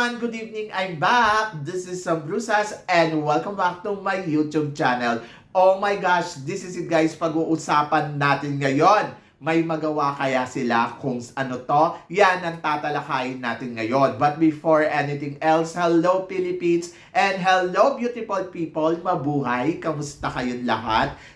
Everyone! Good evening! I'm back! This is Sam Brusas and welcome back to my YouTube channel. Oh my gosh! This is it guys! Pag-uusapan natin ngayon. May magawa kaya sila kung ano to? Yan ang tatalakayin natin ngayon. But before anything else, hello Philippines and hello beautiful people! Mabuhay! Kamusta kayong lahat?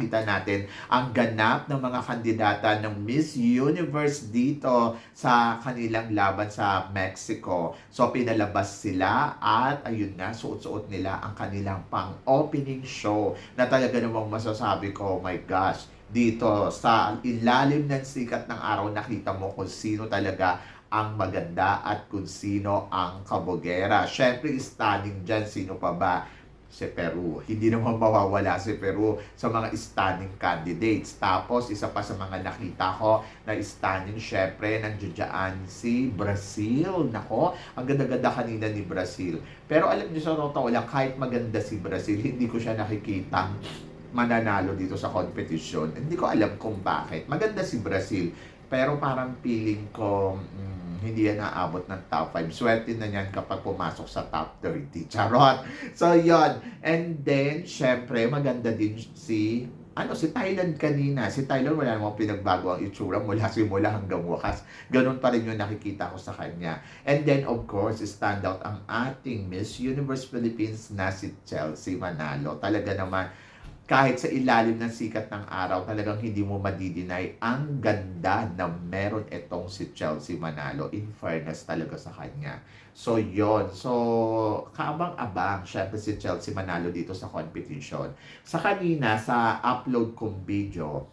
nakita natin ang ganap ng mga kandidata ng Miss Universe dito sa kanilang laban sa Mexico. So pinalabas sila at ayun nga, suot-suot nila ang kanilang pang-opening show na talaga namang masasabi ko, oh my gosh, dito sa ilalim ng sikat ng araw, nakita mo kung sino talaga ang maganda at kung sino ang kabogera. Siyempre, stunning dyan, sino pa ba? Si Peru. Hindi naman mawawala si Peru sa mga stunning candidates. Tapos, isa pa sa mga nakita ko na stunning, syempre, nandiyan si Brazil. Nako, ang ganda-ganda kanina ni Brazil. Pero alam niyo sa totoo lang, kahit maganda si Brazil, hindi ko siya nakikita mananalo dito sa competition. Hindi ko alam kung bakit. Maganda si Brazil, pero parang feeling ko mm, hindi yan naabot ng top 5. Swerte na yan kapag pumasok sa top 30. Charot! So, yon And then, syempre, maganda din si ano, si Thailand kanina. Si Thailand wala namang pinagbago ang itsura mula simula hanggang wakas. Ganon pa rin yung nakikita ko sa kanya. And then, of course, stand out ang ating Miss Universe Philippines na si Chelsea Manalo. Talaga naman, kahit sa ilalim ng sikat ng araw, talagang hindi mo madidinay ang ganda na meron itong si Chelsea Manalo. In fairness talaga sa kanya. So, yon So, kabang-abang, syempre si Chelsea Manalo dito sa competition. Sa kanina, sa upload kong video,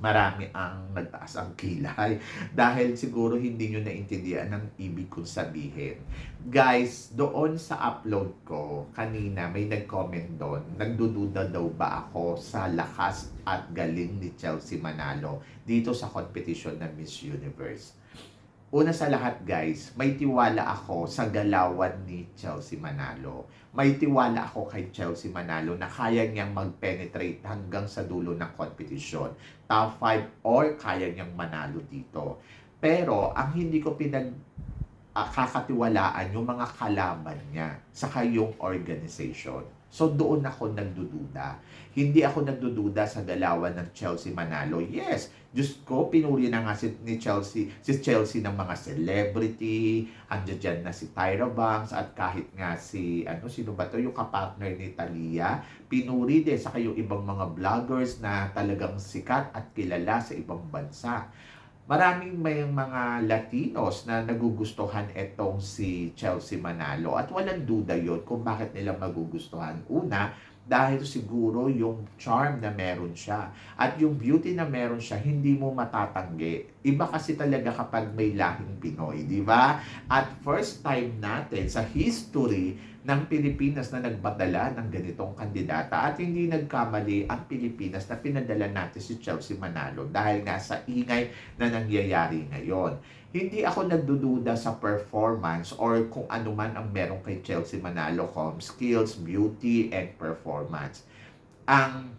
marami ang nagtaas ang kilay dahil siguro hindi nyo naintindihan ang ibig kong sabihin. Guys, doon sa upload ko, kanina may nag-comment doon, nagdududa daw ba ako sa lakas at galing ni Chelsea Manalo dito sa competition ng Miss Universe. Una sa lahat guys, may tiwala ako sa galawan ni Chelsea Manalo. May tiwala ako kay Chelsea Manalo na kaya niyang mag-penetrate hanggang sa dulo ng competition. Top 5 or kaya niyang manalo dito. Pero ang hindi ko pinag uh, kakatiwalaan yung mga kalaban niya sa kayong organization. So doon ako nagdududa. Hindi ako nagdududa sa galawan ng Chelsea Manalo. Yes, Diyos ko, pinuri na nga si, ni Chelsea, si Chelsea ng mga celebrity, andyan dyan na si Tyra Banks, at kahit nga si, ano, sino ba to, yung kapartner ni Talia, pinuri din sa kayong ibang mga vloggers na talagang sikat at kilala sa ibang bansa maraming may mga Latinos na nagugustuhan itong si Chelsea Manalo at walang duda yon kung bakit nila magugustuhan. Una, dahil siguro yung charm na meron siya at yung beauty na meron siya hindi mo matatanggi. Iba kasi talaga kapag may lahing Pinoy, di ba? At first time natin sa history ng Pilipinas na nagpadala ng ganitong kandidata at hindi nagkamali ang Pilipinas na pinadala natin si Chelsea Manalo dahil nga sa ingay na nangyayari ngayon hindi ako nagdududa sa performance or kung ano man ang meron kay Chelsea Manalo com skills, beauty, and performance. Ang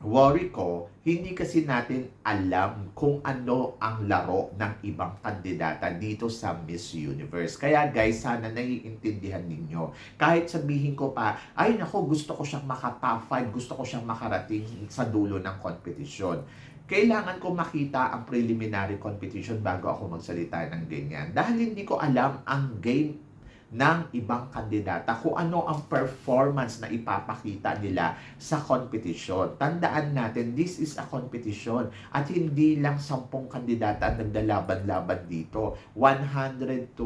worry ko, hindi kasi natin alam kung ano ang laro ng ibang kandidata dito sa Miss Universe. Kaya guys, sana naiintindihan ninyo. Kahit sabihin ko pa, ay nako, gusto ko siyang maka-top 5, gusto ko siyang makarating sa dulo ng kompetisyon kailangan ko makita ang preliminary competition bago ako magsalita ng ganyan. Dahil hindi ko alam ang game ng ibang kandidata kung ano ang performance na ipapakita nila sa kompetisyon. Tandaan natin, this is a competition at hindi lang sampung kandidata ang naglalaban-laban dito. 120.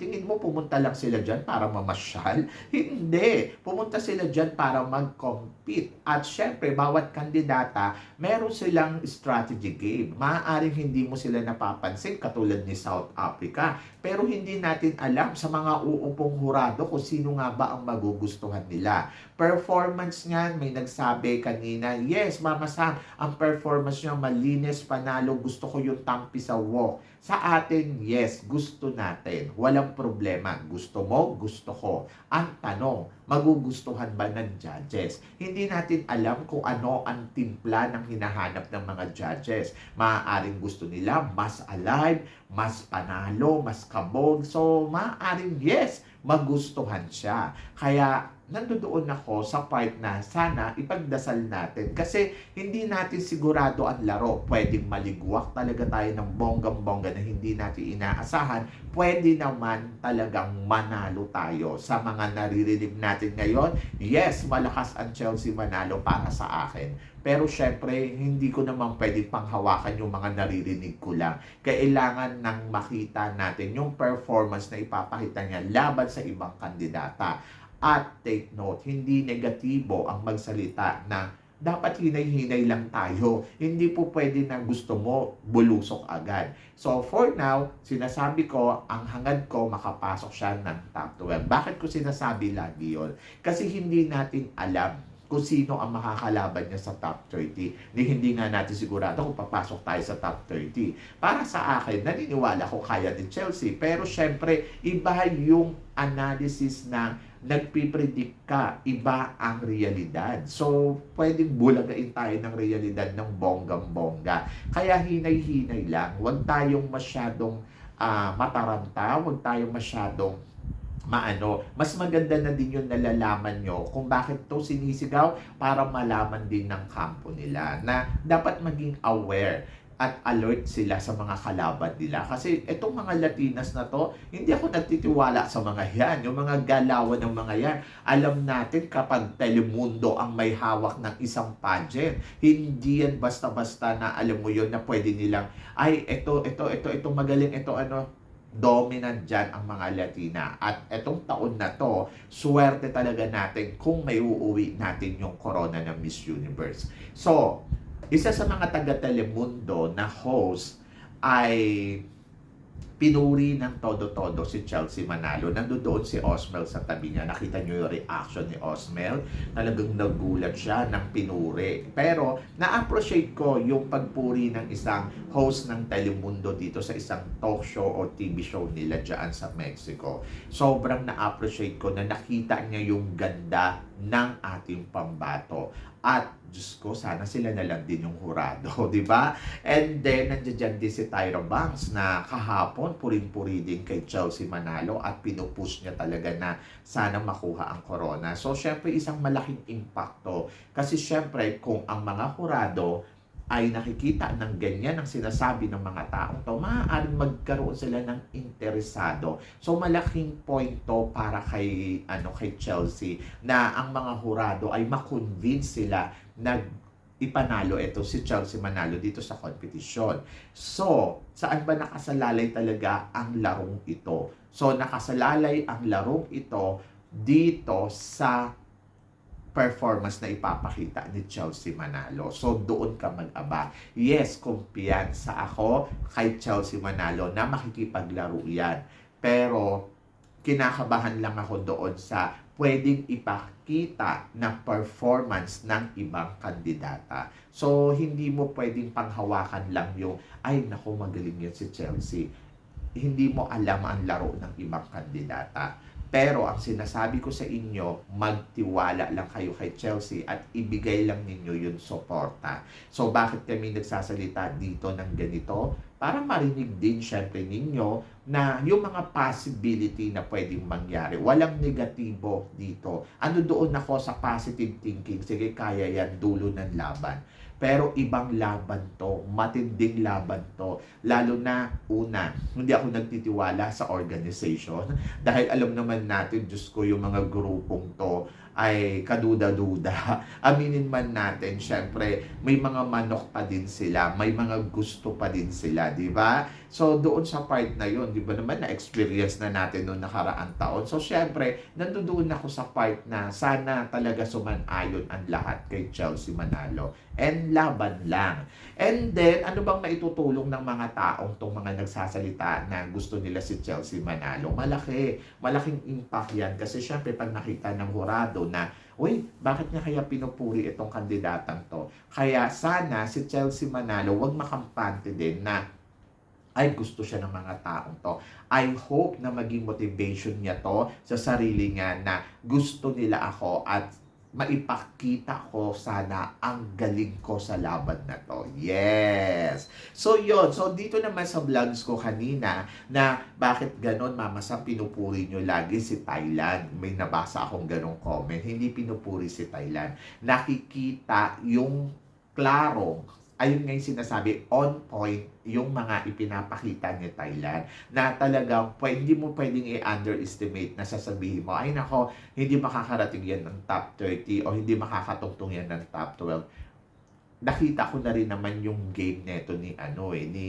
Tingin mo pumunta lang sila dyan para mamasyal? Hindi. Pumunta sila dyan para mag-compete. At syempre, bawat kandidata, meron silang strategy game. Maaaring hindi mo sila napapansin katulad ni South Africa. Pero hindi natin alam sa mga uupong hurado kung sino nga ba ang magugustuhan nila. Performance niyan, may nagsabi kanina, yes, Mama Sam, ang performance niya malinis, panalo, gusto ko yung tampi sa walk. Sa atin, yes, gusto natin. Walang problema. Gusto mo, gusto ko. Ang tanong, magugustuhan ba ng judges? Hindi natin alam kung ano ang timpla ng hinahanap ng mga judges. Maaaring gusto nila mas alive, mas panalo, mas kabog. So, maaaring yes, magustuhan siya. Kaya, nandoon ako sa part na sana ipagdasal natin kasi hindi natin sigurado ang laro. Pwedeng maligwak talaga tayo ng bonggang-bongga na hindi natin inaasahan. Pwede naman talagang manalo tayo sa mga naririnig natin ngayon. Yes, malakas ang Chelsea manalo para sa akin. Pero syempre, hindi ko naman pwede panghawakan yung mga naririnig ko lang. Kailangan nang makita natin yung performance na ipapakita niya laban sa ibang kandidata. At take note, hindi negatibo ang magsalita na dapat hinay-hinay lang tayo. Hindi po pwede na gusto mo bulusok agad. So for now, sinasabi ko, ang hangad ko makapasok siya ng top 12. Bakit ko sinasabi lagi yun? Kasi hindi natin alam kung sino ang makakalaban niya sa top 30. Ni hindi nga natin sigurado kung papasok tayo sa top 30. Para sa akin, naniniwala ko kaya ni Chelsea. Pero syempre, iba yung analysis na nagpipredict ka, iba ang realidad. So, pwedeng bulagain tayo ng realidad ng bonggang-bongga. Kaya hinay-hinay lang. Huwag tayong masyadong ah, mataranta, huwag tayong masyadong maano, mas maganda na din yung nalalaman nyo kung bakit to sinisigaw para malaman din ng kampo nila na dapat maging aware at alert sila sa mga kalaban nila. Kasi itong mga Latinas na to, hindi ako nagtitiwala sa mga yan. Yung mga galawan ng mga yan. Alam natin kapag Telemundo ang may hawak ng isang pageant, hindi yan basta-basta na alam mo yon na pwede nilang, ay, ito, ito, ito, ito magaling, ito ano, dominant dyan ang mga Latina. At etong taon na to, swerte talaga natin kung may uuwi natin yung corona ng Miss Universe. So, isa sa mga taga-Telemundo na host ay pinuri ng todo-todo si Chelsea Manalo. Nandoon si Osmel sa tabi niya. Nakita niyo yung reaction ni Osmel. Talagang nagulat siya ng pinuri. Pero na-appreciate ko yung pagpuri ng isang host ng Telemundo dito sa isang talk show o TV show nila dyan sa Mexico. Sobrang na-appreciate ko na nakita niya yung ganda ng ating pambato. At Diyos ko, sana sila na lang din yung hurado, di ba? And then, nandiyan din si Tyra Banks na kahapon, puring-puri din kay Chelsea Manalo at pinupush niya talaga na sana makuha ang corona. So, syempre, isang malaking impacto. Kasi syempre, kung ang mga hurado ay nakikita ng ganyan ang sinasabi ng mga taong to, maaaring magkaroon sila ng interesado. So malaking point to para kay ano kay Chelsea na ang mga hurado ay makonvince sila na ipanalo ito si Chelsea Manalo dito sa kompetisyon. So, saan ba nakasalalay talaga ang larong ito? So, nakasalalay ang larong ito dito sa performance na ipapakita ni Chelsea Manalo. So, doon ka mag-aba. Yes, kumpiyansa ako kay Chelsea Manalo na makikipaglaro yan. Pero, kinakabahan lang ako doon sa pwedeng ipakita na performance ng ibang kandidata. So, hindi mo pwedeng panghawakan lang yung, ay, naku, magaling yan si Chelsea. Hindi mo alam ang laro ng ibang kandidata. Pero ang sinasabi ko sa inyo, magtiwala lang kayo kay Chelsea at ibigay lang ninyo yung suporta. So bakit kami nagsasalita dito ng ganito? Para marinig din syempre ninyo na yung mga possibility na pwedeng mangyari. Walang negatibo dito. Ano doon ako sa positive thinking? Sige, kaya yan, dulo ng laban. Pero ibang laban to, matinding laban to. Lalo na, una, hindi ako nagtitiwala sa organization. Dahil alam naman natin, Diyos ko, yung mga grupong to ay kaduda-duda. Aminin man natin, syempre, may mga manok pa din sila, may mga gusto pa din sila, di ba? So, doon sa part na yun, di ba naman, na-experience na natin noong nakaraang taon. So, syempre, nandoon ako sa part na sana talaga sumanayon ang lahat kay Chelsea Manalo. And laban lang. And then, ano bang maitutulong ng mga taong tong mga nagsasalita na gusto nila si Chelsea Manalo? Malaki. Malaking impact yan. Kasi syempre, pag nakita ng hurado na, uy, bakit niya kaya pinupuri itong kandidatang to? Kaya sana si Chelsea Manalo, wag makampante din na ay gusto siya ng mga taong to. I hope na maging motivation niya to sa sarili niya na gusto nila ako at maipakita ko sana ang galing ko sa laban na to. Yes! So yon So dito naman sa vlogs ko kanina na bakit ganon mama sa pinupuri nyo lagi si Thailand. May nabasa akong ganong comment. Hindi pinupuri si Thailand. Nakikita yung klaro ayun nga yung sinasabi, on point yung mga ipinapakita ni Thailand na talagang hindi mo pwedeng i-underestimate na sasabihin mo, ay nako, hindi makakarating yan ng top 30 o hindi makakatungtong yan ng top 12 nakita ko na rin naman yung game neto ni ano eh ni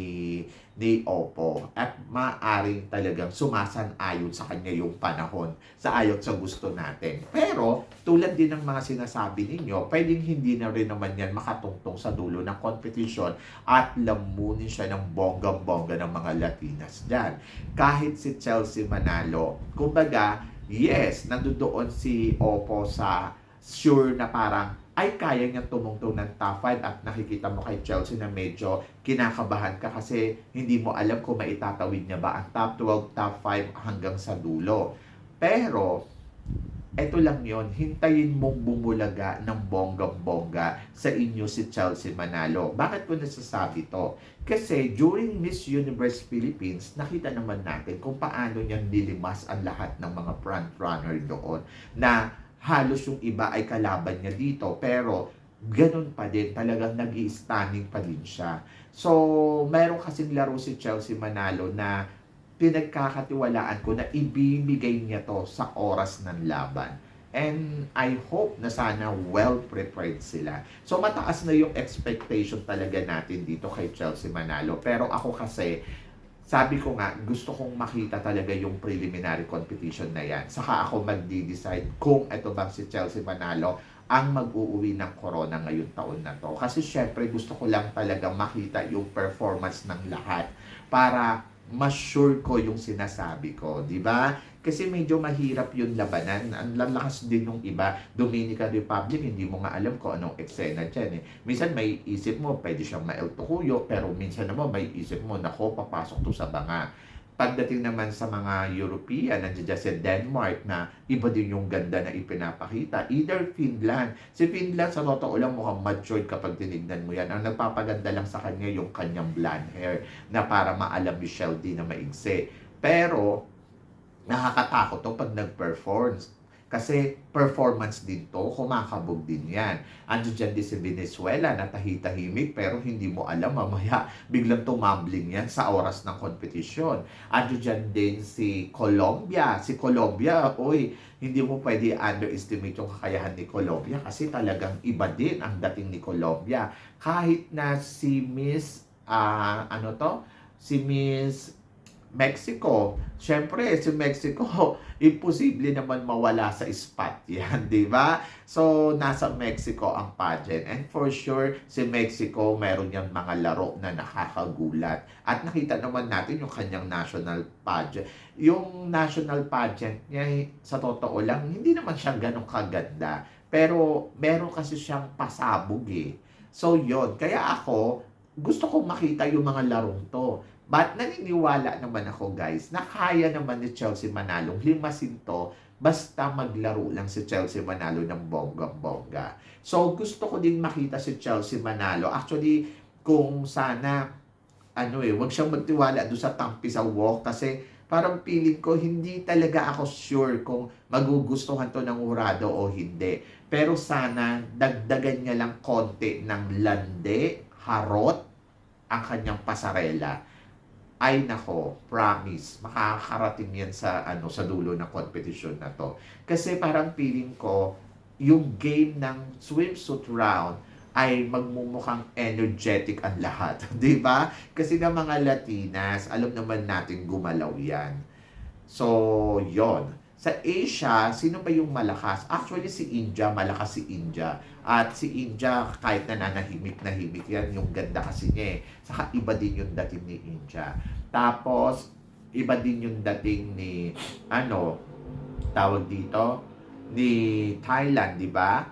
ni Oppo at maaring talagang sumasan-ayon sa kanya yung panahon sa ayon sa gusto natin. Pero tulad din ng mga sinasabi ninyo, pwedeng hindi na rin naman yan makatungtong sa dulo ng competition at lamunin siya ng bonggang-bongga ng mga Latinas dyan. Kahit si Chelsea Manalo, kumbaga, yes, nandoon si Oppo sa sure na parang ay kaya niyang tumungtong ng top 5 at nakikita mo kay Chelsea na medyo kinakabahan ka kasi hindi mo alam kung maitatawid niya ba ang top 12, top 5 hanggang sa dulo. Pero, eto lang yon hintayin mong bumulaga ng bonggang-bongga sa inyo si Chelsea Manalo. Bakit ko nasasabi to? Kasi during Miss Universe Philippines, nakita naman natin kung paano niyang nilimas ang lahat ng mga front runner doon na halos yung iba ay kalaban niya dito. Pero, ganun pa din. Talagang nag stunning pa din siya. So, meron kasing laro si Chelsea Manalo na pinagkakatiwalaan ko na ibibigay niya to sa oras ng laban. And I hope na sana well prepared sila. So mataas na yung expectation talaga natin dito kay Chelsea Manalo. Pero ako kasi, sabi ko nga, gusto kong makita talaga yung preliminary competition na yan. Saka ako magdi-decide kung ito bang si Chelsea Manalo ang mag-uuwi ng corona ngayong taon na to. Kasi syempre gusto ko lang talaga makita yung performance ng lahat para mas sure ko yung sinasabi ko, di ba? Kasi medyo mahirap yung labanan. Ang lalakas din ng iba. Dominican Republic, hindi mo nga alam kung anong eksena dyan eh. Minsan may isip mo, pwede siyang maeltukuyo, pero minsan naman may isip mo, nako, papasok to sa banga. Pagdating naman sa mga European, nandiyan si Denmark na iba din yung ganda na ipinapakita. Either Finland. Si Finland sa totoo lang mukhang matured kapag tinignan mo yan. Ang nagpapaganda lang sa kanya yung kanyang blonde hair na para maalam ni Shelby na maigsi. Pero, nakakatakot to pag nag-performs. Kasi performance din to, kumakabog din yan. Ando dyan din si Venezuela na tahitahimik pero hindi mo alam mamaya biglang tumambling yan sa oras ng kompetisyon. Ando dyan din si Colombia. Si Colombia, oy, hindi mo pwede underestimate yung kakayahan ni Colombia kasi talagang iba din ang dating ni Colombia. Kahit na si Miss, ah ano to? Si Miss Mexico. Siyempre, si Mexico, imposible naman mawala sa spot yan, di ba? So, nasa Mexico ang pageant. And for sure, si Mexico, meron yung mga laro na nakakagulat. At nakita naman natin yung kanyang national pageant. Yung national pageant niya, sa totoo lang, hindi naman siya ganun kaganda. Pero, meron kasi siyang pasabog eh. So, yon Kaya ako, gusto kong makita yung mga larong to. But naniniwala naman ako guys na kaya naman ni Chelsea Manalo limasin to basta maglaro lang si Chelsea Manalo ng bonggang-bongga. So gusto ko din makita si Chelsea Manalo. Actually, kung sana ano eh, wag siyang magtiwala doon sa tampi sa walk kasi parang feeling ko hindi talaga ako sure kung magugustuhan to ng hurado o hindi. Pero sana dagdagan niya lang konti ng lande, harot, ang kanyang pasarela. Ay nako, promise, makakarating yan sa ano sa dulo ng competition na to. Kasi parang feeling ko, yung game ng swimsuit round ay magmumukhang energetic ang lahat. di ba? Kasi ng mga Latinas, alam naman natin gumalaw yan. So, yon Sa Asia, sino ba yung malakas? Actually, si India, malakas si India. At si India, kahit na nanahimik na himik yan, yung ganda kasi niya eh. Saka iba din yung dating ni India. Tapos, iba din yung dating ni, ano, tawag dito, ni Thailand, di ba?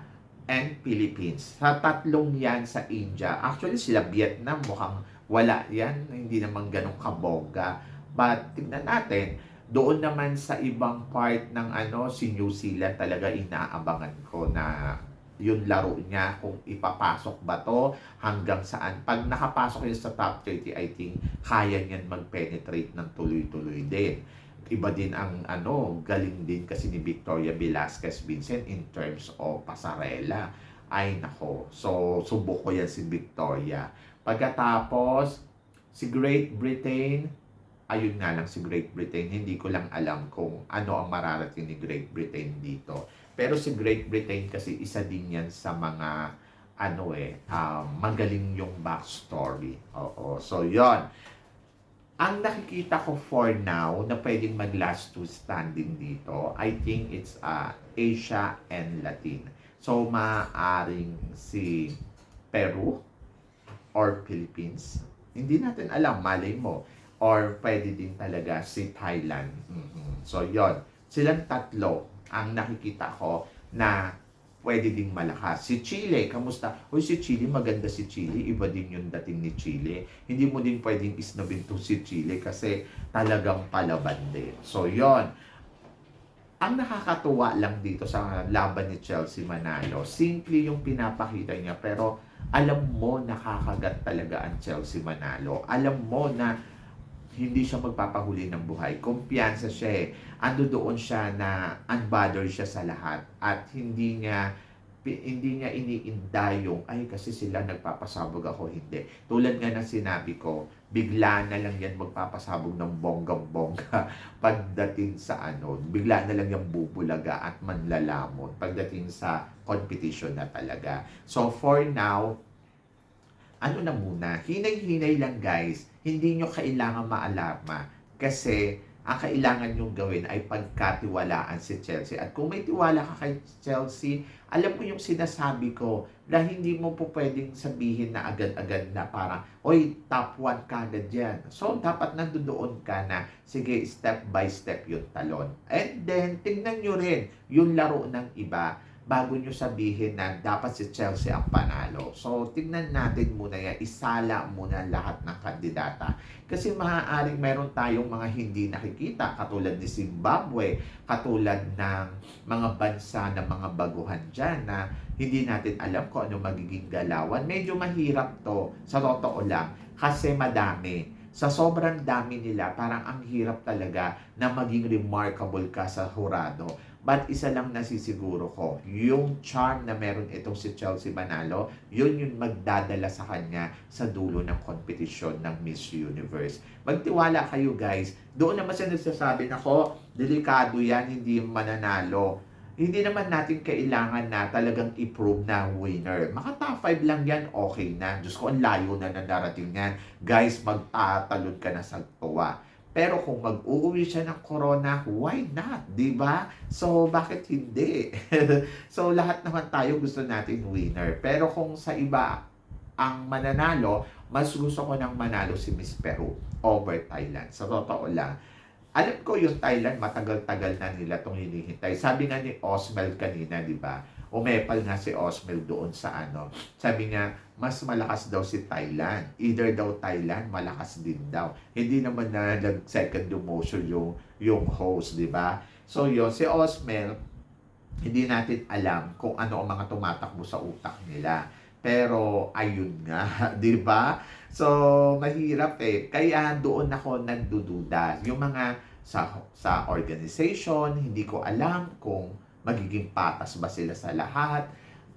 And Philippines. Sa tatlong yan sa India. Actually, sila Vietnam, mukhang wala yan. Hindi naman ganun kabongga. But, tignan natin, doon naman sa ibang part ng ano, si New Zealand talaga inaabangan ko na yung laro niya kung ipapasok ba to hanggang saan. Pag nakapasok yun sa top 30, I think kaya niyan mag-penetrate ng tuloy-tuloy din. Iba din ang ano, galing din kasi ni Victoria Velasquez Vincent in terms of pasarela. Ay nako, so subok ko yan si Victoria. Pagkatapos, si Great Britain, ayun nga lang si Great Britain, hindi ko lang alam kung ano ang mararating ni Great Britain dito. Pero si Great Britain kasi isa din yan sa mga ano eh, um, magaling yung backstory. Oo. So, yon Ang nakikita ko for now na pwedeng mag last two standing dito, I think it's uh, Asia and Latin. So, maaaring si Peru or Philippines. Hindi natin alam, malay mo or pwede din talaga si Thailand. Mhm. So, yon Silang tatlo ang nakikita ko na pwede ding malakas. Si Chile, kamusta? Uy, si Chile, maganda si Chile. Iba din yung dating ni Chile. Hindi mo din pwedeng isnabin to si Chile kasi talagang palaban din. So, yon ang nakakatuwa lang dito sa laban ni Chelsea Manalo, simple yung pinapakita niya pero alam mo nakakagat talaga ang Chelsea Manalo. Alam mo na hindi siya magpapahuli ng buhay. Kumpiyansa siya eh. Ando doon siya na unbothered siya sa lahat at hindi niya hindi niya iniinda yung, ay kasi sila nagpapasabog ako, hindi. Tulad nga ng sinabi ko, bigla na lang yan magpapasabog ng bonggang-bongga pagdating sa ano, bigla na lang yung bubulaga at manlalamon pagdating sa competition na talaga. So for now, ano na muna, hinay-hinay lang guys, hindi nyo kailangan maalarma kasi ang kailangan nyo gawin ay pagkatiwalaan si Chelsea. At kung may tiwala ka kay Chelsea, alam mo yung sinasabi ko na hindi mo po pwedeng sabihin na agad-agad na parang, oy, top 1 ka agad yan. So, dapat nandoon ka na, sige, step by step yung talon. And then, tingnan nyo rin yung laro ng iba bago nyo sabihin na dapat si Chelsea ang panalo. So, tignan natin muna yan. Isala muna lahat ng kandidata. Kasi maaaring meron tayong mga hindi nakikita, katulad ni Zimbabwe, katulad ng mga bansa na mga baguhan dyan na hindi natin alam kung ano magiging galawan. Medyo mahirap to, sa totoo lang, kasi madami sa sobrang dami nila, parang ang hirap talaga na maging remarkable ka sa hurado. But isa lang nasisiguro ko, yung charm na meron itong si Chelsea Manalo, yun yung magdadala sa kanya sa dulo ng kompetisyon ng Miss Universe. Magtiwala kayo guys. Doon naman siya nagsasabi na ko, delikado yan, hindi mananalo. Hindi naman natin kailangan na talagang i-prove na winner. Maka top 5 lang yan, okay na. Diyos ko, ang layo na na darating yan. Guys, magtatalon ka na sa tuwa. Pero kung mag-uuwi siya ng corona, why not? Ba? So, bakit hindi? so, lahat naman tayo gusto natin winner. Pero kung sa iba ang mananalo, mas gusto ko nang manalo si Miss Peru over Thailand. Sa totoo lang. Alam ko yung Thailand, matagal-tagal na nila itong hinihintay. Sabi nga ni Osmel kanina, di ba? Umepal nga si Osmel doon sa ano. Sabi nga, mas malakas daw si Thailand. Either daw Thailand, malakas din daw. Hindi naman na nag-second demotion yung, yung host, di ba? So yun, si Osmel, hindi natin alam kung ano ang mga tumatakbo sa utak nila. Pero ayun nga, 'di ba? So mahirap eh. Kaya doon ako nagdududa. Yung mga sa sa organization, hindi ko alam kung magiging patas ba sila sa lahat.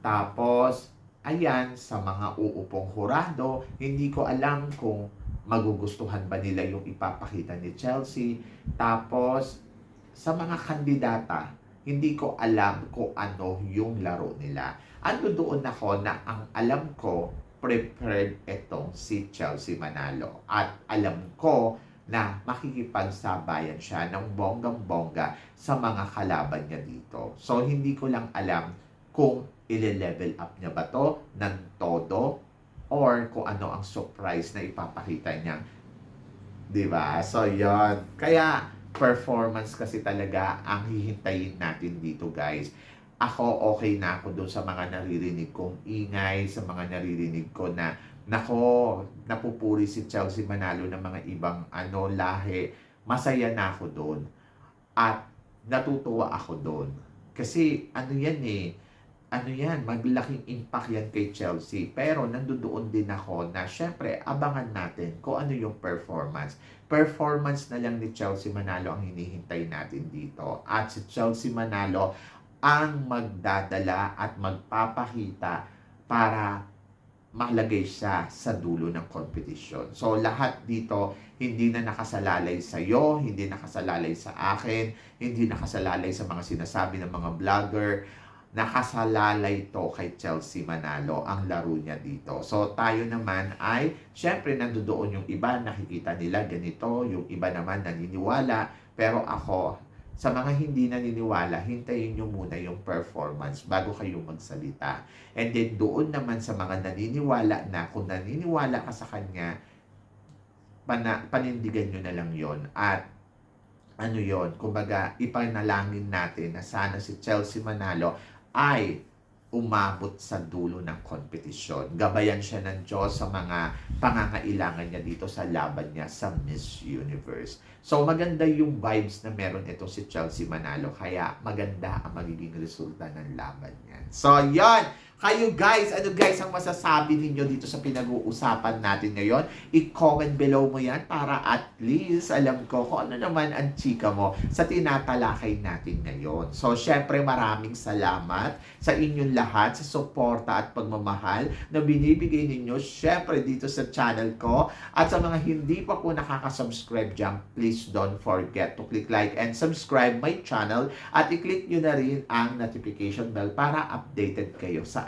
Tapos ayan sa mga uupong hurado, hindi ko alam kung magugustuhan ba nila yung ipapakita ni Chelsea. Tapos sa mga kandidata, hindi ko alam kung ano yung laro nila. Ando doon ako na ang alam ko, prepared itong si Chelsea Manalo. At alam ko na makikipagsabayan siya ng bonggang-bongga sa mga kalaban niya dito. So, hindi ko lang alam kung ile-level up niya ba to ng todo or kung ano ang surprise na ipapakita niya. ba? So, yon Kaya, performance kasi talaga ang hihintayin natin dito, guys. Ako, okay na ako doon sa mga naririnig kong ingay, sa mga naririnig ko na nako, napupuri si Chelsea Manalo ng mga ibang ano lahi. Masaya na ako doon. At natutuwa ako doon. Kasi ano yan eh, ano yan, maglaking impact yan kay Chelsea. Pero nandoon din ako na syempre abangan natin kung ano yung performance. Performance na lang ni Chelsea Manalo ang hinihintay natin dito. At si Chelsea Manalo ang magdadala at magpapakita para malagay siya sa dulo ng competition. So lahat dito hindi na nakasalalay sa iyo, hindi nakasalalay sa akin, hindi nakasalalay sa mga sinasabi ng mga vlogger. Nakasalalay to kay Chelsea Manalo ang laro niya dito. So tayo naman ay syempre nandoon yung iba nakikita nila ganito, yung iba naman naniniwala, pero ako sa mga hindi naniniwala, hintayin nyo muna yung performance bago kayo magsalita. And then doon naman sa mga naniniwala na, kung naniniwala ka sa kanya, pana, panindigan nyo na lang yon At ano yon kumbaga ipanalangin natin na sana si Chelsea Manalo ay umabot sa dulo ng kompetisyon. Gabayan siya ng Diyos sa mga pangangailangan niya dito sa laban niya sa Miss Universe. So maganda yung vibes na meron ito si Chelsea Manalo kaya maganda ang magiging resulta ng laban niya. So yan! Kayo guys, ano guys ang masasabi ninyo dito sa pinag-uusapan natin ngayon? I-comment below mo yan para at least alam ko kung ano naman ang chika mo sa tinatalakay natin ngayon. So syempre maraming salamat sa inyong lahat sa suporta at pagmamahal na binibigay ninyo syempre dito sa channel ko at sa mga hindi pa po nakaka-subscribe dyan, please don't forget to click like and subscribe my channel at i-click nyo na rin ang notification bell para updated kayo sa